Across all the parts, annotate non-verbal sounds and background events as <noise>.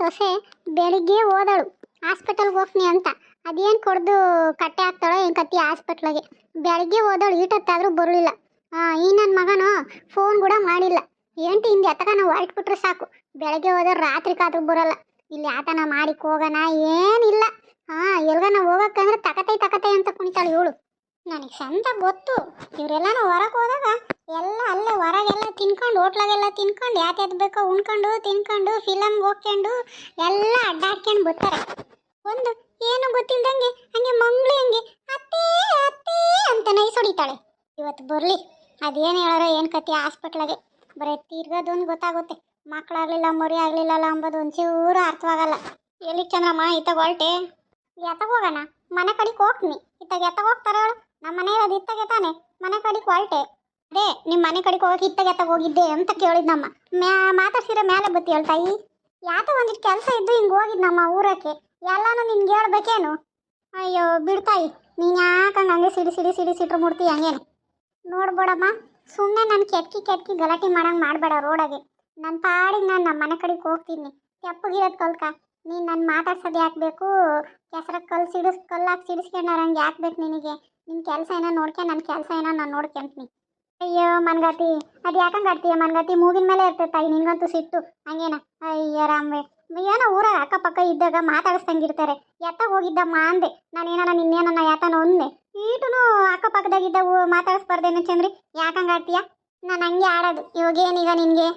ಸೊಸೆ ಬೆಳಿಗ್ಗೆ ಹೋದಳು. ಹಾಸ್ಪಿಟಲ್ಗೆ ಹೋಗ್ತೀನಿ ಅಂತ. ಅದೇನು ಕೊಡ್ದು ಕಟ್ಟೆ ಹಾಕ್ತಾಳೋ ಏನು ಕತ್ತಿ ಹಾಸ್ಪಿಟ್ಲಿಗೆ. ಬೆಳಿಗ್ಗೆ ಹೋದಳು, ಈಟತ್ತಾದರೂ ಬರಲಿಲ್ಲ ಈ ನನ್ನ ಮಗನು ಫೋನ್ ಕೂಡ ಮಾಡಿಲ್ಲ. ಏಂಟಿ ಹಿಂದೆ ಎತ್ತಕ ನಾವು ಹೊರಟ್ಬಿಟ್ರೆ ಸಾಕು. ಬೆಳಗ್ಗೆ ಹೋದ್ರೆ ರಾತ್ರಿಗಾದ್ರೂ ಬರಲ್ಲ. ಇಲ್ಲಿ ಆತನ ಮಾಡಿಕ್ ಹೋಗೋಣ, ಏನಿಲ್ಲ. ಹಾಂ ಎಲ್ಗನ ಹೋಗಕ್ಕಂದ್ರೆ ತಕತೈ ತಕತೈ ಅಂತ ಕುಣಿತಾಳೆ ಇವಳು. ನನಗೆ ಚಂದ ಗೊತ್ತು. ಇವರೆಲ್ಲನೂ ಹೊರಗೆ ಹೋದಾಗ ಎಲ್ಲ ಅಲ್ಲೇ ಹೊರಗೆಲ್ಲ ತಿನ್ಕೊಂಡು, ಹೋಟ್ಲಾಗೆಲ್ಲ ತಿನ್ಕೊಂಡು ಯಾತ್ಯಾವ್ದು ಬೇಕೋ ಉಣ್ಕೊಂಡು, ತಿನ್ಕೊಂಡು ಫಿಲಮ್ಗೆ ಹೋಗ್ಕೊಂಡು, ಎಲ್ಲ ಅಡ್ಡಾಡ್ಕೊಂಡು ಬರ್ತಾರೆ. ಒಂದು, ಏನು ಗೊತ್ತಿಲ್ದಂಗೆ ಹಂಗೆ ಮಂಗ್ಳು ಹಂಗೆ, ಅತ್ತೇ ಅತ್ತೇ ಅಂತ ನೈಸ್ ಹೊಡಿತಾಳೆ ಇವತ್ತು ಬರಲಿ. ಅದೇನು ಹೇಳಾರೋ, ಏನು ಕತೆ ಹಾಸ್ಪಿಟ್ಲಾಗೆ. ಬರೀ ತಿರ್ಗೋದೊಂದು ಗೊತ್ತಾಗುತ್ತೆ. ಮಕ್ಕಳಾಗಲಿಲ್ಲ ಮರಿ ಆಗಲಿಲ್ಲಲ್ಲ ಅಂಬೋದು ಒಂಚೂರು ಅರ್ಥವಾಗಲ್ಲ. ಎಲ್ಲಿ ಚಂದ್ರಮ್ಮ ಇತ್ತಾಗ ಹೊರಟೆ? ಎತ್ತಾಗ ಹೋಗೋಣ? ಮನೆ ಕಡೆಗೆ ಹೋಗ್ತೀನಿ ಇತ್ತಾಗ ಎತ್ತಾಗ ಹೋಗ್ತಾರ ಹೇಳು ನಮ್ಮ ಮನೆ ಇರೋದು ಇತ್ತಾಗೆ ತಾನೆ. ಮನೆ ಕಡೆಗೆ ಹೊರಟೆ ಅದೇ ನಿಮ್ಮ ಮನೆ ಕಡೆಗೆ ಹೋಗಿ ಇತ್ತಗೆ ಎತ್ತಾಗ ಹೋಗಿದ್ದೆ ಅಂತ ಕೇಳಿದ್ನಮ್ಮ ಮ್ಯಾ, ಮಾತಾಡ್ಸಿರೋ ಮೇಲೆ ಬತ್ತಿ ಹೇಳ್ತಾಯಿ ಯಾತ ಒಂದಿಟ್ಟು ಕೆಲಸ ಇದ್ದು ಹಿಂಗೆ ಹೋಗಿದ್ನಮ್ಮ ಊರಕ್ಕೆ. ಎಲ್ಲಾನು ನಿನ್ಗೆ ಹೇಳ್ಬೇಕೇನು? ಅಯ್ಯೋ ಬಿಡ್ತಾಯಿ ನೀನು ಯಾಕೆ ಹಂಗೆ ಸಿಡಿ ಸಿಡಿ ಸಿಡಿ, ಸಿಟ್ರು ಮುಡ್ತಿ ಹಂಗೇನು? ನೋಡ್ಬೋಡಮ್ಮ ಸುಮ್ಮನೆ ನಾನು ಕೆಟ್ಕಿ ಕೆಟ್ಕಿ ಗಲಾಟೆ ಮಾಡಂಗೆ ಮಾಡಬೇಡ ರೋಡಾಗೆ. ನನ್ನ ಪಾಡಿಗೆ ನಾನು ನಮ್ಮ ಮನೆ ಕಡೆಗೆ ಹೋಗ್ತೀನಿ. ತೆಪ್ಪಗಿರೋದು ಕಲ್ಕ. ನೀನು ನನ್ನ ಮಾತಾಡ್ಸೋದು ಯಾಕೆ ಬೇಕು? ಕೆಸರ ಕಲ್ಲು ಸಿಡಿಸ್ ಕಲ್ಲಾಕಿ ಸಿಡಿಸ್ಕೊಂಡಾರಂಗೆ ಯಾಕೆ ಬೇಕು ನಿನಗೆ? ನಿನ್ನ ಕೆಲಸ ಏನೋ ನೋಡ್ಕೊಂಡು ನನ್ನ ಕೆಲಸ ಏನೋ ನಾನು ನೋಡ್ಕೊಂತೀನಿ. ಅಯ್ಯೋ ಮನ್ಗತಿ, ಅದು ಯಾಕಂಗೆ ಆಡ್ತೀಯ ಮನ್ಗತಿ? ಮೂಗಿನ ಮೇಲೆ ಇರ್ತೈತೆ ತಾಯಿ, ನಿನ್ಗಂತೂ ಸಿಟ್ಟು. ಹಂಗೇನ? ಅಯ್ಯ ರಾಮ್ವೆ, ಏನೋ ಊರಾಗ ಅಕ್ಕಪಕ್ಕ ಇದ್ದಾಗ ಮಾತಾಡಿಸ್ದಂಗಿರ್ತಾರೆ. ಎತ್ತಾಗ ಹೋಗಿದ್ದಮ್ಮ ಅಂದೆ. ನಾನು ಇನ್ನೇನ ಯಾತನ ಒಂದೆ ಈಟುನು ಅಕ್ಕಪಕ್ಕದಾಗಿದ್ದ ಮಾತಾಡಿಸ್ಬಾರ್ದೇನು ಚಂದ್ರಿ. ಯಾಕಂಗೆ ಆಡ್ತೀಯ? ನಾನು ಹಂಗೆ ಆಡೋದು. ಇವಾಗ ಏನೀಗ ನಿನಗೆ?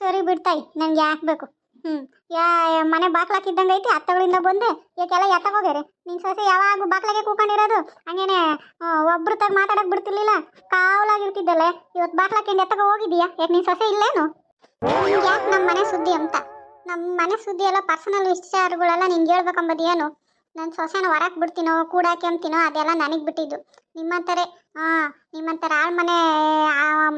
ಸರಿ ಬಿಡ್ತಾಯಿ ನಂಗೆ ಯಾಕೆ ಬೇಕು? ಹ್ಞೂ ಯಾ ಮನೆ ಬಾಕ್ಲಾಕಿದ್ದಂಗೆ ಐತಿ, ಅತ್ತಗಳಿಂದ ಬಂದೆ. ಯಾಕೆಲ್ಲ ಎತ್ತಾಗ ಹೋಗ್ಯಾರೆ. ನಿನ್ ಸೊಸೆ ಯಾವಾಗ ಬಾಕ್ಲಾಗೆ ಕೂಕೊಂಡಿರೋದು? ಹಂಗೇನೆ ಒಬ್ರು ತಗ ಮಾತಾಡಕ್ ಬಿಡ್ತಿರ್ಲಿಲ್ಲ. ಕಾವಲಾಗಿರ್ತಿದ್ದಲ್ಲ. ಇವತ್ತು ಬಾಕ್ಲಾಕಿಂದ ಎತ್ತಗ ಹೋಗಿದ್ಯಾ ಯಾಕೆ ನಿನ್ ಸೊಸೆ ಇಲ್ಲೇನು? ಯಾಕೆ ನಮ್ಮ ಮನೆ ಸುದ್ದಿ ಅಂತ? ನಮ್ಮ ಮನೆ ಸುದ್ದಿ ಎಲ್ಲ ಪರ್ಸನಲ್ ವಿಚಾರಗಳೆಲ್ಲ ನಿನ್ಗೆ ಹೇಳ್ಬೇಕಂಬದೇನು ಏನು ನನ್ನ ಸೊಸೆನ ಹೊರಕ್ ಬಿಡ್ತೀನೋ, ಕೂಡಾಕೆ ಅಂತೀನೋ ಅದೆಲ್ಲ ನನಗೆ ಬಿಟ್ಟಿದ್ದು. ನಿಮ್ಮಂತಾರೆ ಹಾಂ ನಿಮ್ಮಂತರ ಆಳ್ ಮನೆ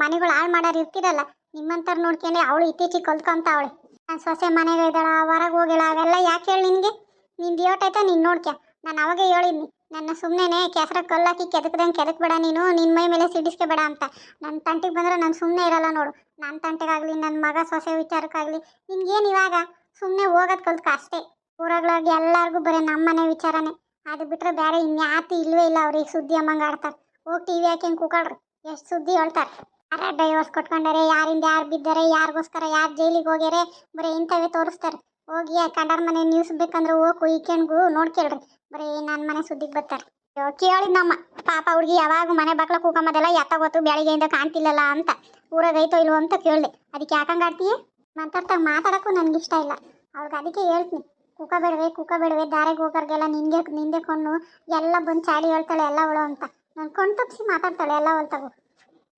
ಮನೆಗಳು ಹಾಳು ಮಾಡೋರು ಇರ್ತಿರಲ್ಲ, ನಿಮ್ಮಂತರ ನೋಡ್ಕೊಂಡು ಅವಳು ಇತ್ತೀಚೆಗೆ ಕಲ್ತ್ಕೊಂತ ಅವಳೆ. ಸೊಸೆ ಮನೆಗೆ ಇದ್ದಾಳ, ಹೊರಗೆ ಹೋಗಿಲ್ಲ, ಅವೆಲ್ಲ ಯಾಕೆ ಹೇಳಿ ನಿನಗೆ? ನಿಂದು ಏಟೈತೆ ನೀನು ನೋಡ್ಕ್ಯ ನಾನು ಅವಾಗೆ ಹೇಳಿದ್ನಿ. ನನ್ನ ಸುಮ್ಮನೆ ಕೆಸರ ಕಲ್ಲಾಕಿ ಕೆದಕ್ದಂಗೆ ಕೆದಕ್ಬೇಡ ನೀನು ನಿನ್ನ ಮೈ ಮೇಲೆ ಸಿಡಿಸ್ಕೋಬೇಡ ಅಂತ. ನನ್ನ ತಂಟಿಗೆ ಬಂದರೆ ನಾನು ಸುಮ್ಮನೆ ಇರಲ್ಲ ನೋಡು. ನನ್ನ ತಂಟೆಗಾಗಲಿ ನನ್ನ ಮಗ ಸೊಸೆ ವಿಚಾರಕ್ಕಾಗಲಿ ನಿನ್ಗೇನು ಇವಾಗ? ಸುಮ್ಮನೆ ಹೋಗೋದು ಕಲ್ತ್ಕ ಅಷ್ಟೇ. ಊರಾಗ್ಲಾಗಿ ಎಲ್ಲರಿಗೂ ಬರೀ ನಮ್ಮ ಮನೆ ವಿಚಾರನೇ. ಅದು ಬಿಟ್ಟರೆ ಬೇರೆ ಇನ್ಯಾತಿ ಇಲ್ಲವೇ ಇಲ್ಲ ಅವ್ರಿಗೆ ಸುದ್ದಿ ಅಮ್ಮಂಗೆ ಆಡ್ತಾರೆ. ಹೋಗಿ ಟಿ ವಿ ಹಾಕ್ಯಂಗೆ ಕೂಕಾಡ್ರಿ ಎಷ್ಟು ಸುದ್ದಿ ಹೇಳ್ತಾರೆ. ಯಾರ ಡೈವರ್ಸ್ ಕೊಟ್ಕೊಂಡಾರೆ ಯಾರಿಂದ ಯಾರು ಬಿದ್ದಾರೆ ಯಾರಿಗೋಸ್ಕರ ಯಾರು ಜೈಲಿಗೆ ಹೋಗ್ಯಾರೆ ಬರೀ ಇಂಥವೇ ತೋರಿಸ್ತಾರೆ. ಹೋಗಿ ಕಂಡಾರ ಮನೆ ನ್ಯೂಸ್ ಬೇಕಂದ್ರೆ ಹೋಗಿ ಕುಯ್ಕೊಂಡ್ಗು ನೋಡ್ಕೇಳ್ರಿ. ಬರೀ ನನ್ನ ಮನೆ ಸುದ್ದಿಗೆ ಬರ್ತಾರೆ. ಅಯ್ಯೋ, ಕೇಳಿದ್ನಮ್ಮ ಪಾಪ ಹುಡುಗಿ ಯಾವಾಗ ಮನೆ ಬಾಕ್ಲ ಕೂಕೊಂಬದೆಲ್ಲ ಗೊತ್ತು ಬೆಳಿಗ್ಗೆಯಿಂದ ಕಾಣ್ತಿಲ್ಲಲ್ಲ ಅಂತ. ಊರಾಗೈತೋ ಇಲ್ವೋ ಅಂತ ಕೇಳಿದೆ. ಅದಕ್ಕೆ ಯಾಕಂಗಾಡ್ತೀಯ ಮಾತಾಡ್ತಾ ಮಾತಾಡೋಕ್ಕೂ ನನಗೆ ಇಷ್ಟ ಇಲ್ಲ. ಅವ್ರಿಗೆ ಅದಕ್ಕೆ ಹೇಳ್ತೀನಿ. ಕುಕ್ಕ ಬೇಡವೆ ಕುಕ್ಕ ಬೇಡವೆ ದಾರಿಗೆ ಹೋಗೋರ್ಗೆಲ್ಲ ನಿಂದೆ ನಿಂದೆ ಕೊಂಡು ಎಲ್ಲ ಬಂದು ಚಾಡಿ ಹೇಳ್ತಾಳೆ ಎಲ್ಲ ಅವಳು ಅಂತ. ನಾನು ಕೊಂಡು ತಪ್ಪಿಸಿ ಮಾತಾಡ್ತಾಳೆ ಎಲ್ಲ ಹೊಲ್ತಾಗು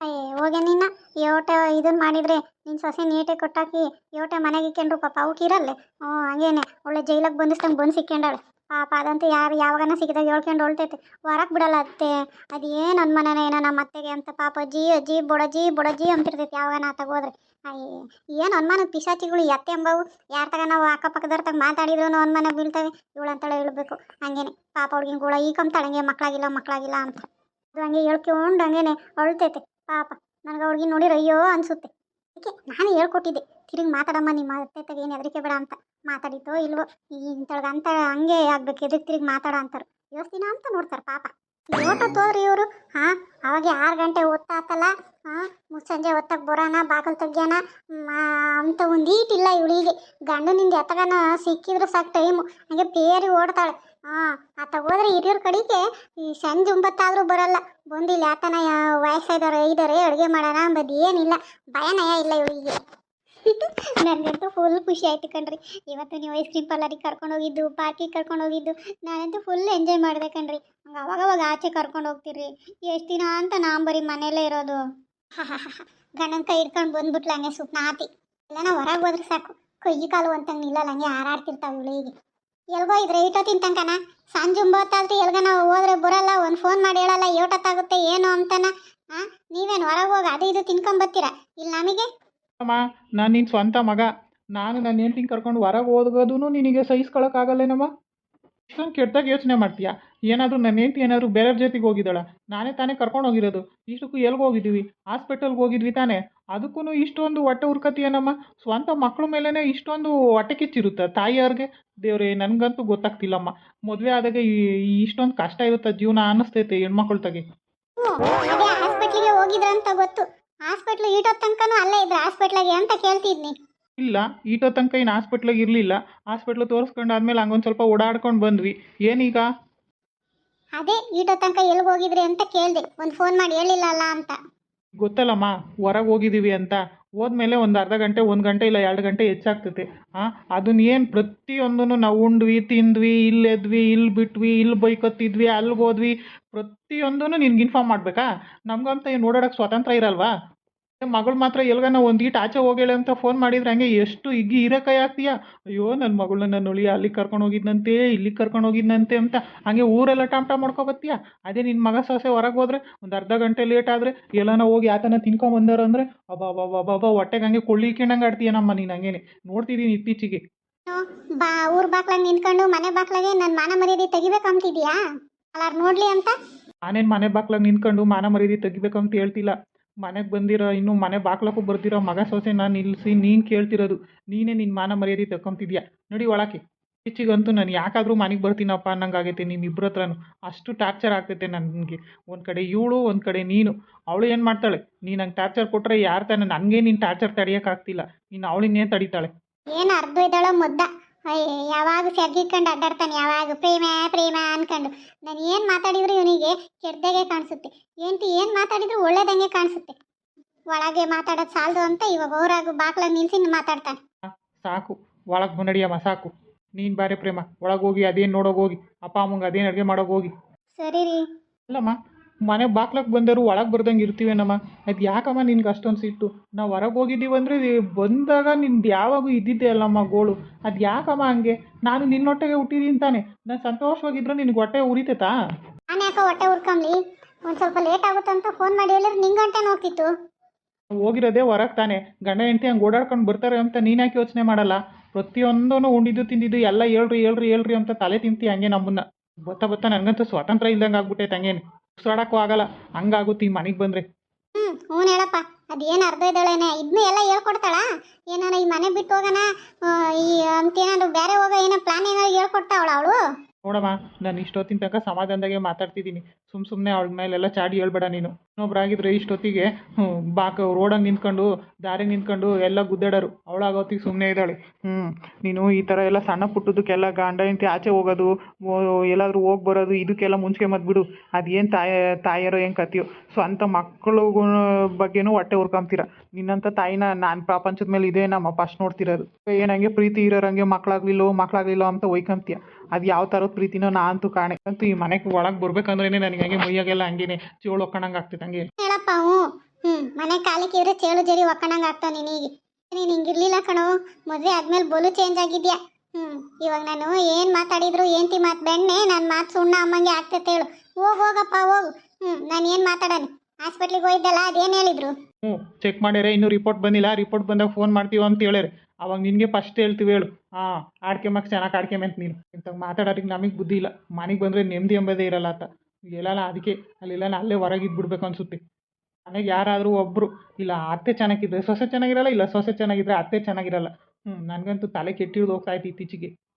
ಅಯ್ಯ ಹೋಗೆ ನಿನ್ನ ಯೋಟ ಇದನ್ನ ಮಾಡಿದ್ರೆ ನಿನ್ನ ಸೊಸೆ ನೀಟೆ ಕೊಟ್ಟಾಕಿ ಯೋಟ ಮನೆಗೆ ಇಕ್ಕೊಂಡ್ರು ಪಾಪ ಅವಕ್ಕೆ ಇರಲ್ಲೇ. ಹ್ಞೂ, ಹಂಗೇನೆ. ಒಳ್ಳೆ ಜೈಲಿಗೆ ಬಂದಿಸ್ತಂಗೆ ಬಂದು ಸಿಕ್ಕೊಂಡಾಳೆ ಪಾಪ ಅದಂತೂ ಯಾರು, ಯಾವಾಗನ ಸಿಕ್ಕಿದಾಗ ಹೇಳ್ಕೊಂಡು ಹೊಳ್ತೈತೆ ಹೊರಕ್ಕೆ ಬಿಡಲ್ಲ ಅತ್ತೆ. ಅದೇನು ನನ್ನ ಮನೆನೇ, ಏನೋ ನಮ್ಮ ಅತ್ತೆಗೆ ಅಂತ ಪಾಪ ಅಜ್ಜಿ ಅಜ್ಜಿ ಬೊಡಜ್ಜಿ ಬೊಡಜ್ಜಿ ಅಂತಿರ್ತೈತೆ ಯಾವಾಗನ ಆತಾಗ ಹೋದ್ರೆ. ಅಯ್ಯ ಏನು ಅನುಮಾನದ ಪಿಶಾಚಿಗಳು ಎತ್ತೆ ಎಂಬವು ಯಾರ ತಗ ನಾವು ಅಕ್ಕಪಕ್ಕದವ್ರ ತಗ ಮಾತಾಡಿದ್ರು ಅನುಮಾನ ಬೀಳ್ತವೆ? ಇವಳು ಅಂತೇಳಿ ಹೇಳ್ಬೇಕು. ಹಂಗೇನೆ. ಪಾಪ ಹುಡುಗಿನ ಕೂಡ ಈ ಕಂತಾಳೆ ಹಂಗೆ ಮಕ್ಕಳಾಗಿಲ್ಲ ಮಕ್ಕಳಾಗಿಲ್ಲ ಅಂತ. ಅದು ಹಂಗೆ ಹೇಳ್ಕೊಂಡು ಹಂಗೇನೆ, ಅಳ್ತೈತೆ. ಪಾಪ, ನನಗೆ ಅವ್ರಿಗೆ ನೋಡಿರ ಅಯ್ಯೋ ಅನಿಸುತ್ತೆ. ಅದಕ್ಕೆ ನಾನು ಹೇಳ್ಕೊಟ್ಟಿದ್ದೆ. ತಿರುಗಿ ಮಾತಾಡಮ್ಮ ನಿಮ್ಮ ಅತ್ತೆ ತಗ ಏನು ಹೆದರಿಕೆ ಬೇಡ ಅಂತ. ಮಾತಾಡಿತೋ ಇಲ್ವೋ ಇಂಥೊಳಗೆ ಅಂತ ಹಂಗೆ ಆಗ್ಬೇಕು ಎದುರು ತಿರುಗಿ ಮಾತಾಡ ಅಂತಾರೆ ಯೋಸ್ತಿನ ಅಂತ ನೋಡ್ತಾರೆ ಪಾಪ. ಓಟ ತೋದ್ರಿ ಇವರು. ಹಾಂ, ಅವಾಗ ಆರು ಗಂಟೆ ಹೊತ್ತಾತಲ್ಲ. ಹಾಂ, ಸಂಜೆ ಹೊತ್ತಾಗ ಬರೋಣ, ಬಾಗಲ್ ತೆಗ್ಯಾನ. ಅಂತ ಒಂದೀಟಿಲ್ಲ ಇವಳಿಗೆ. ಗಂಡನಿಂದ ಎತ್ತಗನ ಸಿಕ್ಕಿದ್ರೆ ಸಾಕು ಟೈಮು. ಹಂಗೆ ಪೇರಿ ಓಡ್ತಾಳೆ. ಹಾಂ ಆತ ಹೋದ್ರೆ ಹಿರಿಯರ ಕಡೆಗೆ ಈ ಸಂಜೆ ಒಂಬತ್ತಾದರೂ ಬರಲ್ಲ. ಬಂದಿಲ್ಲ ಆತನ ವಯಸ್ಸಾದವ್ರು ಇದ್ದಾರೆ ಅಡುಗೆ ಮಾಡೋಣ ಅಂಬದು ಏನಿಲ್ಲ. ಭಯನಯ ಇಲ್ಲ ಇವಳಿಗೆ. <laughs> ನನಗಂತೂ ಫುಲ್ ಖುಷಿ ಆಯ್ತು ಕಣ್ರಿ. ಇವತ್ತು ನೀವು ಐಸ್ ಕ್ರೀಮ್ ಪಾರ್ಲರಿಗೆ ಕರ್ಕೊಂಡು ಹೋಗಿದ್ದು ಪಾರ್ಕಿಗೆ ಕರ್ಕೊಂಡು ಹೋಗಿದ್ದು, ನಾನಂತೂ ಫುಲ್ ಎಂಜಾಯ್ ಮಾಡಿದೆ ಕಣ್ರಿ. ಹಂಗೆ ಅವಾಗವಾಗ ಆಚೆ ಕರ್ಕೊಂಡು ಹೋಗ್ತೀರಿ. ಎಷ್ಟು ದಿನ ಅಂತ ನಾನು ಬರೀ ಮನೆಯಲ್ಲೇ ಇರೋದು. <laughs> ಗಂಡನ ಕೈ ಹಿಡ್ಕೊಂಡು ಬಂದ್ಬಿಟ್ಲ ಹಂಗೆ ಸುಪ್ನ ಇಲ್ಲ ಎಲ್ಲನ ಹೊರಗೆ ಹೋದ್ರೆ ಸಾಕು. ಕೈ ಕಾಲು ಅಂತಂಗೆ ನಿಲ್ಲಲ್ಲ, ಹಂಗೆ ಹಾರಾಡ್ತಿರ್ತಾವೆ ಇವಳಿಗೆ. ಎಲ್ಗೋ ಇದ್ರೆ ಇಟ್ಟೊತ್ತಿನ ತನಕನ ಸಂಜೆ ಒಂಬತ್ತಾದ್ರೆ ಎಲ್ಗನ ಹೋದ್ರೆ ಬರಲ್ಲ, ಒಂದು ಫೋನ್ ಮಾಡಿ ಹೇಳಲ್ಲ, ಏಟತ್ತಾಗುತ್ತೆ, ಏನು ಅಂತನ? ಆ? ನೀವೇನು ಹೊರಗೆ ಹೋಗಿ, ಅದು ಇದು ತಿನ್ಕೊಂಬತ್ತೀರಾ ಇಲ್ಲಿ ನಮಗೆ? ಅಮ್ಮ, ನಾನು ನಿನ್ನ ಸ್ವಂತ ಮಗ. ನಾನು ನನ್ನ ಹೆಂಡ್ತಿನ ಕರ್ಕೊಂಡು ಹೊರಗೆ ಹೋಗೋದುನು ನಿನಗೆ ಸಹಿಸ್ಕೊಳಕ್ಕಾಗಲ್ಲೇನಮ್ಮ ಇಷ್ಟೊಂದು ಕೆಟ್ಟದಾಗ ಯೋಚನೆ ಮಾಡ್ತೀಯಾ? ಏನಾದರೂ ನನ್ನ ಹೆಂಡ್ತಿ ಏನಾದರೂ ಬೇರೆಯವ್ರ ಜೊತೆಗೆ ಹೋಗಿದ್ದಾಳ? ನಾನೇ ತಾನೇ ಕರ್ಕೊಂಡು ಹೋಗಿರೋದು. ಇಷ್ಟಕ್ಕೂ ಎಲ್ಲಿಗೆ ಹೋಗಿದ್ದೀವಿ? ಹಾಸ್ಪಿಟಲ್ಗೆ ಹೋಗಿದ್ವಿ ತಾನೇ. ಅದಕ್ಕೂ ಇಷ್ಟೊಂದು ಹೊಟ್ಟೆ ಉರ್ಕತಿಯೇನಮ್ಮ ಸ್ವಂತ ಮಕ್ಕಳ ಮೇಲೇ ಇಷ್ಟೊಂದು ಹೊಟ್ಟೆ ಕಿಚ್ಚಿರುತ್ತೆ ತಾಯಿಯವ್ರಿಗೆ? ದೇವ್ರೆ, ನನಗಂತೂ ಗೊತ್ತಾಗ್ತಿಲ್ಲಮ್ಮ. ಮದುವೆ ಆದಾಗ ಈ ಇಷ್ಟೊಂದು ಕಷ್ಟ ಇರುತ್ತೆ ಜೀವನ ಅನ್ನಿಸ್ತೈತೆ ಹೆಣ್ಮಕ್ಳ ತಗೆ. ಹಾಸ್ಪಿಟ್ಲಿಗೆ ಹೋಗಿದ್ರಂತ ಗೊತ್ತು. ಹಾಸ್ಪಿಟ್ಲ್ ಈಟೋ ತನಕನೂ ಅಲ್ಲೇ ಇದ್ರೆ ಹಾಸ್ಪಿಟ್ಲಾಗೆ ಅಂತ ಕೇಳ್ತಿದ್ನಿ. ಇಲ್ಲ ಈಟೋ ತನಕ ಇನ್ನು ಹಾಸ್ಪಿಟ್ಲಾಗ ಇರಲಿಲ್ಲ. ಹಾಸ್ಪಿಟ್ಲ್ ತೋರಿಸ್ಕೊಂಡು ಆದ್ಮೇಲೆ ಹಂಗೊಂದು ಸ್ವಲ್ಪ ಓಡಾಡ್ಕೊಂಡು ಬಂದ್ವಿ. ಏನೀಗ? ಅದೇ ಈಟೋ ತನಕ ಎಲ್ಲಿ ಹೋಗಿದ್ರಿ ಅಂತ ಕೇಳಿದೆ. ಒಂದು ಫೋನ್ ಮಾಡಿ ಹೇಳಿಲ್ಲ ಅಲ್ಲ ಅಂತ. ಗೊತ್ತಲ್ಲಮ್ಮ ಹೊರಗೆ ಹೋಗಿದ್ದೀವಿ ಅಂತ. ಹೋದ್ಮೇಲೆ ಒಂದು ಅರ್ಧ ಗಂಟೆ ಒಂದು ಗಂಟೆ ಇಲ್ಲ ಎರಡು ಗಂಟೆ ಹೆಚ್ಚಾಗ್ತೈತೆ ಹಾಂ ಅದನ್ನ ಏನು ಪ್ರತಿಯೊಂದನ್ನು ನಾವು ಉಂಡ್ವಿ ತಿಂದ್ವಿ ಇಲ್ಲಿ ಎದ್ವಿ ಇಲ್ಲಿ ಬಿಟ್ವಿ ಇಲ್ಲಿ ಬೈಕತ್ತಿದ್ವಿ ಅಲ್ಲಿಗೆ ಹೋದ್ವಿ. ಪ್ರತಿಯೊಂದೂ ನಿನ್ಗೆ ಇನ್ಫಾರ್ಮ್ ಮಾಡಬೇಕಾ? ನಮ್ಗಂತ ಏನು ಓಡಾಡೋಕ್ಕೆ ಸ್ವಾತಂತ್ರ್ಯ ಇರಲ್ವಾ? ಮಗಳು ಮಾತ್ರ ಎಲ್ಗನ ಒಂದು ಈಟ್ ಆಚೆ ಹೋಗೇಳೆ ಅಂತ ಫೋನ್ ಮಾಡಿದ್ರೆ ಹಂಗೆ ಎಷ್ಟು ಇಗ್ಗಿ ಇರೋಕೈ ಆಗ್ತೀಯಾ ಅಯ್ಯೋ ನನ್ನ ಮಗಳನ್ನ ಒಳಿ ಅಲ್ಲಿಗೆ ಕರ್ಕೊಂಡು ಹೋಗಿದ್ನಂತೆ ಇಲ್ಲಿಗೆ ಕರ್ಕೊಂಡು ಹೋಗಿದ್ನಂತೆ ಅಂತ. ಹಂಗೆ ಊರೆಲ್ಲ ಟಾಮ್ ಟಾಮ್ ಮಾಡ್ಕೊಬತ್ತೀಯ? ಅದೇ ನಿನ್ನ ಮಗ ಸೊಸೆ ಹೊರಗೆ ಹೋದ್ರೆ ಒಂದು ಅರ್ಧ ಗಂಟೆ ಲೇಟ್ ಆದರೆ ಎಲ್ಲನ ಹೋಗಿ ಆತನ ತಿನ್ಕೊಂಬಂದಾರ ಅಂದರೆ ಅಬ್ಬಾ ಅಬ್ಬಾ ಅಬ್ಬಾ ಹೊಟ್ಟೆಗೆ ಹಂಗೆ ಕೊಳ್ಳಿಕೊಂಡಂಗೆ ಆಡ್ತೀಯನಮ್ಮ ನೀನು ಹಂಗೇನೆ. ನೋಡ್ತಿದ್ದೀನಿ ಇತ್ತೀಚೆಗೆ. ಬಾ ಊರ್ ಬಾಕ್ಲಾಗ ನಿಂತ್ಕೊಂಡು ಮನೆ ಬಾಕ್ಲಾಗೆ ನನ್ನ ಮಾನ ಮರ್ಯಾದೆ ತೆಗಿಬೇಕಂತಿದ್ಯಾ? ಅಲ್ಲಾರು ನೋಡ್ಲಿ ಅಂತ? ನಾನೇನು ಮನೆ ಬಾಗ್ಲಾಗ ನಿಂತ್ಕೊಂಡು ಮಾನ ಮರ್ಯಾದೆ ತೆಗಿಬೇಕಂತ ಹೇಳ್ತಿಲ್ಲ. ಮನೆಗೆ ಬಂದಿರೋ, ಇನ್ನೂ ಮನೆ ಬಾಗ್ಲಕ್ಕೂ ಬರ್ದಿರೋ ಮಗ ಸೊಸೆ ನಾನು ನಿಲ್ಲಿಸಿ ನೀನು ಕೇಳ್ತಿರೋದು, ನೀನೇ ನಿನ್ನ ಮಾನ ಮರ್ಯಾದೆ ತಗೊಂತಿದ್ಯಾ ನೋಡಿ ಒಳಕ್ಕೆ ಇಚ್ಚಿಗಂತೂ ನಾನು ಯಾಕಾದರೂ ಮನೆಗೆ ಬರ್ತೀನಪ್ಪ ಅನ್ನಂಗಾಗೈತೆ ನಿಮ್ಮಿಬ್ಬರ ಹತ್ರನೂ. ಅಷ್ಟು ಟಾರ್ಚರ್ ಆಗ್ತೈತೆ ನನಗೆ. ಒಂದು ಕಡೆ ಇವಳು, ಒಂದು ಕಡೆ ನೀನು. ಅವಳು ಏನು ಮಾಡ್ತಾಳೆ? ನೀನು ನಂಗೆ ಟಾರ್ಚರ್ ಕೊಟ್ಟರೆ ಯಾರು ತಾನೆ, ನನಗೆ ನೀನು ಟಾರ್ಚರ್ ತಡಿಯೋಕ್ಕಾಗ್ತಿಲ್ಲ ನೀನು ಅವಳಿನ್ನೇ ತಡಿತಾಳೆ? ಏನು ಅರ್ಧ ಅಯ್ಯ ಯಾವಾಗ ಸೆರ್ಗಿಕೊಂಡು ಅಡ್ಡಾಡ್ತಾನೆ ಯಾವಾಗ? ಪ್ರೇಮ ಪ್ರೇಮ ಅನ್ಕೊಂಡು. ನಾನು ಏನು ಮಾತಾಡಿದ್ರು ಇವನಿಗೆ ಕೆಟ್ಟದಾಗೆ ಕಾಣಿಸುತ್ತೆ. ఏంటి ಏನು ಮಾತಾಡಿದ್ರು ಒಳ್ಳೇದಂಗೆ ಕಾಣಿಸುತ್ತೆ. ಒಳಗೆ ಮಾತಾಡೋದು ಸಾಲದು ಅಂತ ಇವಾಗ ಊರಾಗ ಬಾಕ್ಲಾಗ ನಿಲ್ಸಿ ಮಾತಾಡ್ತಾನೆ. ಸಾಕು ಒಳಗೆ ಬಂದಡಿಯಮ್ಮ ಸಾಕು. ನೀನು ಬಾರೆ ಪ್ರೇಮ ಒಳಗೆ ಹೋಗಿ ಅದೇನು ನೋಡೋಕೆ ಹೋಗಿ ಅಪ್ಪ ಅಮ್ಮಂಗೆ ಅದೇನು ಅಡುಗೆ ಮಾಡೋಗೋಗಿ ಹೋಗಿ. ಸರಿ ರೀ. ಅಲ್ಲಮ್ಮ ಮನೆ ಬಾಗ್ಲಕ್ಕೆ ಬಂದರು ಒಳಗೆ ಬರ್ದಂಗೆ ಇರ್ತೀವೇನಮ್ಮ? ಅದು ಯಾಕಮ್ಮ ನಿನ್ಗೆ ಅಷ್ಟೊಂದು ಸಿಟ್ಟು? ನಾವು ಹೊರಗೆ ಹೋಗಿದ್ದೀವಿ ಅಂದರೆ ಬಂದಾಗ ನಿಂದು ಯಾವಾಗೂ ಇದ್ದಿದ್ದೆ ಅಲ್ಲಮ್ಮ ಗೋಳು. ಅದು ಯಾಕಮ್ಮ ಹಂಗೆ? ನಾನು ನಿನ್ನೊಟ್ಟೆಗೆ ಹುಟ್ಟಿದೀನಿ ತಾನೆ ನಾನು ಸಂತೋಷವಾಗಿದ್ರೆ ನಿನಗೆ ಹೊಟ್ಟೆ ಉರಿತೈತಾ? ನಾನು ಯಾಕೋ ಹೊಟ್ಟೆ ಉರ್ಕಂಬ್ಲಿ? ಒಂದು ಸ್ವಲ್ಪ ಲೇಟ್ ಆಗುತ್ತೆ ಅಂತ ಫೋನ್ ಮಾಡಿ ಹೇಳಿದ್ರೆ ನಿಂಗೆ ಗಂಟೆ ಹೋಗ್ತಿತ್ತು ಹೋಗಿರೋದೇ ಹೊರಗೆ ತಾನೆ. ಗಂಡ ಹೆಂಡತಿ ಹಂಗೆ ಓಡಾಡ್ಕೊಂಡು ಬರ್ತಾರೆ ಅಂತ ನೀನು ಯಾಕೆ ಯೋಚನೆ ಮಾಡಲ್ಲ? ಪ್ರತಿಯೊಂದೂ ಉಂಡಿದ್ದು ತಿಂದಿದ್ದು ಎಲ್ಲ ಹೇಳ್ರಿ ಹೇಳ್ರಿ ಹೇಳ್ರಿ ಅಂತ ತಲೆ ತಿಂತಿ ಹಂಗೆ ನಮ್ಮನ್ನ. ಬತ್ತ ಬತ್ತ ನನಗಂತೂ ಸ್ವಾತಂತ್ರ್ಯ ಇಲ್ದಂಗೆ ಆಗ್ಬಿಟ್ಟೈತೆ ಹಂಗೇನು? ಉಸಿರಾಡಕ್ಕೂ ಆಗಲ್ಲ. ಹಂಗಾಗುತ್ತೆ ಈ ಮನೆಗೆ ಬಂದರೆ. ಹ್ಞೂ ಹ್ಞೂ ಹೇಳಪ್ಪ. ಅದೇನು ಅರ್ಧ ಇದ್ದಾಳೇನೆ. ಇದನ್ನ ಎಲ್ಲ ಹೇಳ್ಕೊಡ್ತಾಳ? ಏನಾರ ಈ ಮನೆ ಬಿಟ್ಟು ಹೋಗೋಣ ಆ, ಈ ಅಂತೇನಾದ್ರು ಬೇರೆ ಹೋಗೋ ಏನೋ ಪ್ಲಾನ್ ಏನಾದ್ರು ಹೇಳ್ಕೊಡ್ತಾವಳ ಅವಳು? ನೋಡಮ್ಮ ನಾನು ಇಷ್ಟೊತ್ತಿನ ತನಕ ಸಮಾಧಾನದಾಗೆ ಮಾತಾಡ್ತಿದ್ದೀನಿ. ಸುಮ್ಮ ಸುಮ್ಮನೆ ಅವಳ ಮೇಲೆಲ್ಲ ಚಾಡಿ ಹೇಳ್ಬೇಡ ನೀನು. ಇನ್ನೊಬ್ರಾಗಿದ್ರೆ ಇಷ್ಟೊತ್ತಿಗೆ ಬಾಕ ರೋಡಂಗೆ ನಿಂತ್ಕೊಂಡು ದಾರಿಗೆ ನಿಂತ್ಕೊಂಡು ಎಲ್ಲ ಗುದ್ದಾಡೋರು. ಅವಳಾಗೋತ್ತಿಗೆ ಸುಮ್ಮನೆ ಇದ್ದಾಳೆ. ಹ್ಞೂ ನೀನು ಈ ಥರ ಎಲ್ಲ ಸಣ್ಣ ಪುಟ್ಟದಕ್ಕೆಲ್ಲ ಗಂಡ, ಹೆಂಡತಿ ಆಚೆ ಹೋಗೋದು ಎಲ್ಲಾದರೂ ಹೋಗಿ ಬರೋದು, ಇದಕ್ಕೆಲ್ಲ ಮುಂಚೆ ಬಿಡು ಅದೇನು ತಾಯ, ತಾಯಿಯರೋ ಏನು ಕತಿಯೋ ಸ್ವಂತ ಮಕ್ಕಳು ಬಗ್ಗೆನೂ ಹೊಟ್ಟೆ ಹುರ್ಕೊಂತೀರ ನಿನ್ನಂಥ ತಾಯಿನ ನಾನು ಪ್ರಪಂಚದ ಮೇಲೆ ಇದೇ ನಮ್ಮ ಫಸ್ಟ್ ನೋಡ್ತಿರೋದು. ಏನಂಗೆ ಪ್ರೀತಿ ಇರೋರಂಗೆ ಮಕ್ಕಳಾಗ್ಲಿಲ್ಲೋ ಮಕ್ಕಳಾಗ್ಲಿಲ್ಲೋ ಅಂತ ಒಯ್ಕೊಂತೀಯ ಅದು ಯಾವ ಥರದ ಪ್ರೀತಿನೋ ನಾ ಅಂತೂ ಕಾಣೆ. ಅಂತೂ ಈ ಮನೆಗೆ ಒಳಗೆ ಬರ್ಬೇಕಂದ್ರೇ ನನಗೆ ಹಂಗೆ ಮೈಯಾಗೆಲ್ಲ ಹಂಗೇನೆ ಚೇಳು ಒಕ್ಕಣಂಗೆ ಆಗ್ತೈತೆ ಹಂಗೆ ಹೇಳಪ್ಪ ಹ್ಞೂ? ಹ್ಞೂ ಮನೆ ಕಾಲಿಕ್ಕಿದ್ರೆ ಚೇಳು ಜರಿ ಒಕ್ಕಣಂಗೆ ಆಗ್ತಾವ ನಿನಗೆ ನೀನು ಹಿಂಗಿರ್ಲಿಲ್ಲ ಕಣೋ ಮದುವೆ ಆದ್ಮೇಲೆ ಬೋಲು ಚೇಂಜ್ ಆಗಿದ್ಯಾ? ಹ್ಞೂ ಇವಾಗ ನಾನು ಏನು ಮಾತಾಡಿದ್ರು ಏಂತಿ ಮಾತು ಬೆಣ್ಣೆ ನನ್ನ ಮಾತು ಸುಣ್ಣ ಅಮ್ಮಂಗೆ ಆಗ್ತೈತೆ ಹೇಳು. ಹೋಗಿ ಹೋಗಪ್ಪ ಹೋಗು. ಹ್ಞೂ ನಾನು ಏನು ಮಾತಾಡೋಣ? ಹಾಸ್ಪಿಟ್ಲಿಗೆ ಹೋಗಿದ್ದಲ್ಲ ಅದೇನು ಹೇಳಿದ್ರು? ಹ್ಞೂ ಚೆಕ್ ಮಾಡ್ಯಾರೆ ಇನ್ನೂ ರಿಪೋರ್ಟ್ ಬಂದಿಲ್ಲ. ರಿಪೋರ್ಟ್ ಬಂದಾಗ ಫೋನ್ ಮಾಡ್ತೀವಿ ಅಂತ ಹೇಳ್ಯಾರೆ. ಅವಾಗ ನಿನಗೆ ಫಸ್ಟ್ ಹೇಳ್ತೀವಿ ಹೇಳು. ಹಾಂ ಆಡ್ಕೆಮಕ್ಕೆ ಚೆನ್ನಾಗಿ ಆಡ್ಕೆಮಂತ ನೀನು. ಇಂಥ ಮಾತಾಡೋರಿಗೆ ನಮಗೆ ಬುದ್ಧಿ ಇಲ್ಲ. ಮನೆಗೆ ಬಂದರೆ ನೆಮ್ಮದಿ ಎಂಬುದೇ ಇರಲ್ಲ ಆತ. ಎಲ್ಲಲ್ಲ ಅದಕ್ಕೆ ಅಲ್ಲೆಲ್ಲ ಅಲ್ಲೇ ಹೊರಗೆ ಇದ್ಬಿಡ್ಬೇಕು ಅನ್ಸುತ್ತೆ. ಮನೆಗೆ ಯಾರಾದರೂ ಒಬ್ಬರು ಇಲ್ಲ ಅತ್ತೆ ಚೆನ್ನಾಗಿದ್ರೆ ಸೊಸೆ ಚೆನ್ನಾಗಿರಲ್ಲ, ಇಲ್ಲ ಸೊಸೆ ಚೆನ್ನಾಗಿದ್ರೆ ಅತ್ತೆ ಚೆನ್ನಾಗಿರಲ್ಲ. ಹ್ಞೂ ನನಗಂತೂ ತಲೆ ಕೆಟ್ಟಿರೋದು ಹೋಗ್ತಾ ಇತ್ತು ಇತ್ತೀಚೆಗೆ.